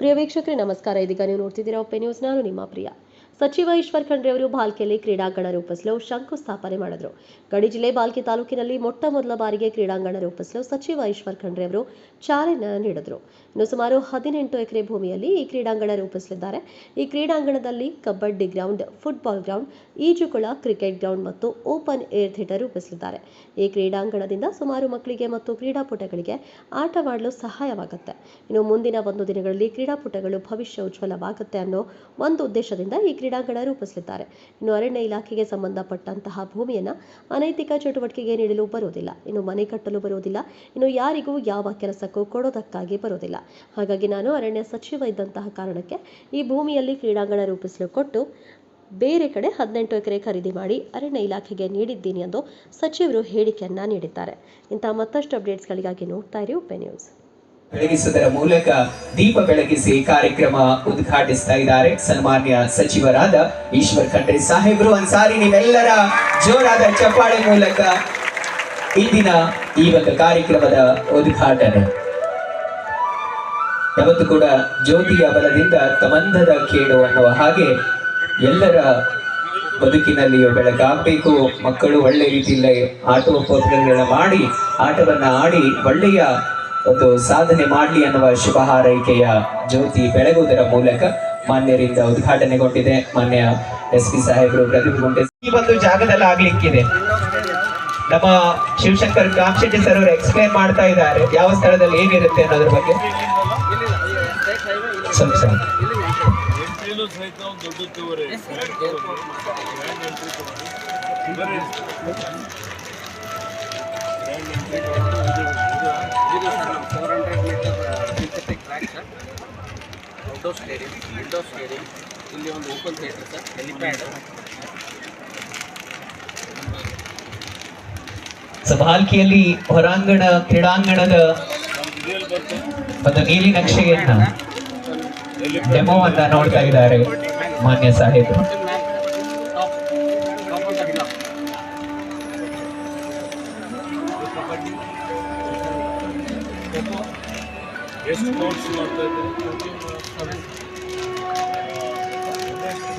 ಪ್ರಿಯ ವೀಕ್ಷಕರೇ, ನಮಸ್ಕಾರ. ಇದೀಗ ನೀವು ನೋಡ್ತಿದ್ದೀರಾ ಒಪ್ಪೆ ನ್ಯೂಸ್ ನಾನು ನಿಮ್ಮ ಪ್ರಿಯ. ಸಚಿವ ಈಶ್ವರ್ ಖಂಡ್ರೆ ಅವರು ಬಾಲ್ಕಿಯಲ್ಲಿ ಕ್ರೀಡಾಂಗಣ ರೂಪಿಸಲು ಶಂಕುಸ್ಥಾಪನೆ ಮಾಡಿದರು. ಗಡಿ ಜಿಲ್ಲೆ ಬಾಲ್ಕಿ ತಾಲೂಕಿನಲ್ಲಿ ಮೊಟ್ಟ ಮೊದಲ ಬಾರಿಗೆ ಕ್ರೀಡಾಂಗಣ ರೂಪಿಸಲು ಸಚಿವ ಈಶ್ವರ್ ಖಂಡ್ರೆ ಅವರು ಚಾಲನೆ ನೀಡಿದರು. ಇನ್ನು ಸುಮಾರು ಹದಿನೆಂಟು ಎಕರೆ ಭೂಮಿಯಲ್ಲಿ ಈ ಕ್ರೀಡಾಂಗಣ ರೂಪಿಸಲಿದ್ದಾರೆ. ಈ ಕ್ರೀಡಾಂಗಣದಲ್ಲಿ ಕಬಡ್ಡಿ ಗ್ರೌಂಡ್, ಫುಟ್ಬಾಲ್ ಗ್ರೌಂಡ್, ಈಜುಕೊಳ, ಕ್ರಿಕೆಟ್ ಗ್ರೌಂಡ್ ಮತ್ತು ಓಪನ್ ಏರ್ ಥಿಯೇಟರ್ ರೂಪಿಸಲಿದ್ದಾರೆ. ಈ ಕ್ರೀಡಾಂಗಣದಿಂದ ಸುಮಾರು ಮಕ್ಕಳಿಗೆ ಮತ್ತು ಕ್ರೀಡಾಪಟುಗಳಿಗೆ ಆಟವಾಡಲು ಸಹಾಯವಾಗುತ್ತೆ. ಇನ್ನು ಮುಂದಿನ ಒಂದು ದಿನಗಳಲ್ಲಿ ಕ್ರೀಡಾಪಟುಗಳು ಭವಿಷ್ಯ ಉಜ್ವಲವಾಗುತ್ತೆ ಅನ್ನೋ ಒಂದು ಉದ್ದೇಶದಿಂದ ಈ ಕ್ರೀಡಾಂಗಣ ರೂಪಿಸಲಿದ್ದಾರೆ. ಇನ್ನು ಅರಣ್ಯ ಇಲಾಖೆಗೆ ಸಂಬಂಧಪಟ್ಟಂತಹ ಭೂಮಿಯನ್ನು ಅನೈತಿಕ ಚಟುವಟಿಕೆಗೆ ನೀಡಲು ಬರುವುದಿಲ್ಲ. ಇನ್ನು ಮನೆ ಕಟ್ಟಲು ಬರುವುದಿಲ್ಲ. ಇನ್ನು ಯಾರಿಗೂ ಯಾವ ಕೆಲಸಕ್ಕೂ ಕೊಡೋದಕ್ಕಾಗಿ ಬರುವುದಿಲ್ಲ. ಹಾಗಾಗಿ ನಾನು ಅರಣ್ಯ ಸಚಿವ ಇದ್ದಂತಹ ಕಾರಣಕ್ಕೆ ಈ ಭೂಮಿಯಲ್ಲಿ ಕ್ರೀಡಾಂಗಣ ರೂಪಿಸಲು ಕೊಟ್ಟು ಬೇರೆ ಕಡೆ ಹದಿನೆಂಟು ಎಕರೆ ಖರೀದಿ ಮಾಡಿ ಅರಣ್ಯ ಇಲಾಖೆಗೆ ನೀಡಿದ್ದೀನಿ ಎಂದು ಸಚಿವರು ಹೇಳಿಕೆಯನ್ನ ನೀಡಿದ್ದಾರೆ. ಇಂತಹ ಮತ್ತಷ್ಟು ಅಪ್ಡೇಟ್ಸ್ಗಳಿಗಾಗಿ ನೋಡ್ತಾ ಇರಿ ಉಪೆ ನ್ಯೂಸ್. ಬೆಳಗಿಸುವುದರ ಮೂಲಕ ದೀಪ ಬೆಳಗಿಸಿ ಕಾರ್ಯಕ್ರಮ ಉದ್ಘಾಟಿಸ್ತಾ ಇದ್ದಾರೆ. ಸನ್ಮಾನ್ಯ ಸಚಿವರಾದ ಈಶ್ವರ್ ಖಂಡ್ರೆ ಸಾಹೇಬ್ರು ಒಂದ್ಸಾರಿ ನಿಮ್ಮೆಲ್ಲರ ಜೋರಾದ ಚಪ್ಪಾಳೆ ಮೂಲಕ ಇಂದಿನ ಈ ಒಂದು ಕಾರ್ಯಕ್ರಮದ ಉದ್ಘಾಟನೆ. ಯಾವತ್ತು ಕೂಡ ಜ್ಯೋತಿಯ ಬಲದಿಂದ ತಮಂದದ ಕೇಡು ಅನ್ನುವ ಹಾಗೆ ಎಲ್ಲರ ಬದುಕಿನಲ್ಲಿಯೂ ಬೆಳಗಾಗಬೇಕು. ಮಕ್ಕಳು ಒಳ್ಳೆ ರೀತಿಯಲ್ಲಿ ಆಟೋಪೋತ್ಗಳನ್ನ ಮಾಡಿ, ಆಟವನ್ನ ಆಡಿ, ಒಳ್ಳೆಯ ಒಂದು ಸಾಧನೆ ಮಾಡಲಿ ಅನ್ನುವ ಶುಭ ಹಾರೈಕೆಯ ಜ್ಯೋತಿ ಬೆಳಗುವುದರ ಮೂಲಕ ಮಾನ್ಯರಿಂದ ಉದ್ಘಾಟನೆಗೊಂಡಿದೆ. ಮಾನ್ಯ ಎಸ್ ಪಿ ಸಾಹೇಬರು ಪ್ರತಿಭೆಗೊಂಡಿದ್ದಾರೆ ಈ ಒಂದು ಜಾಗದಲ್ಲಿ ಆಗ್ಲಿಕ್ಕಿದೆ. ನಮ್ಮ ಶಿವಶಂಕರ್ ಕಾಮಶೆಟ್ಟಿ ಸರ್ ಅವರು ಎಕ್ಸ್ಪ್ಲೈನ್ ಮಾಡ್ತಾ ಇದ್ದಾರೆ. ಯಾವ ಸ್ಥಳದಲ್ಲಿ ಏನಿರುತ್ತೆ ಅನ್ನೋದ್ರ ಬಗ್ಗೆ. ಇಲ್ಲಿ ಒಂದು open theatre sir helipad so ಬಾಲ್ಕಿಯಲ್ಲಿ ಹೊರಾಂಗಣ, ಕ್ರೀಡಾಂಗಣದ ಒಂದು ನೀಲಿ ನಕ್ಷೆಯನ್ನ ಡೆಮೋವನ್ನ ನೋಡ್ತಾ ಇದ್ದಾರೆ ಮಾನ್ಯ ಸಾಹೇಬರು. ಎಷ್ಟು ನೋಟ್ಸ್ ಮಾಡ್ತಾ ಇದ್ದಾರೆ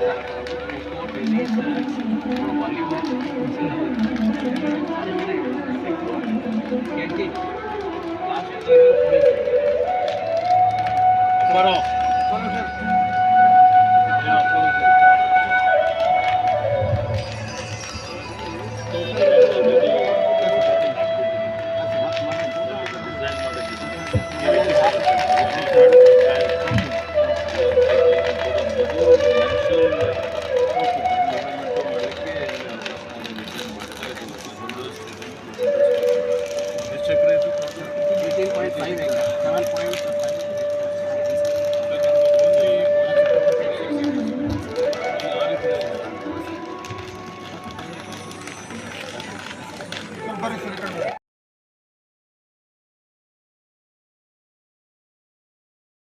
Come on off. ಬರೀ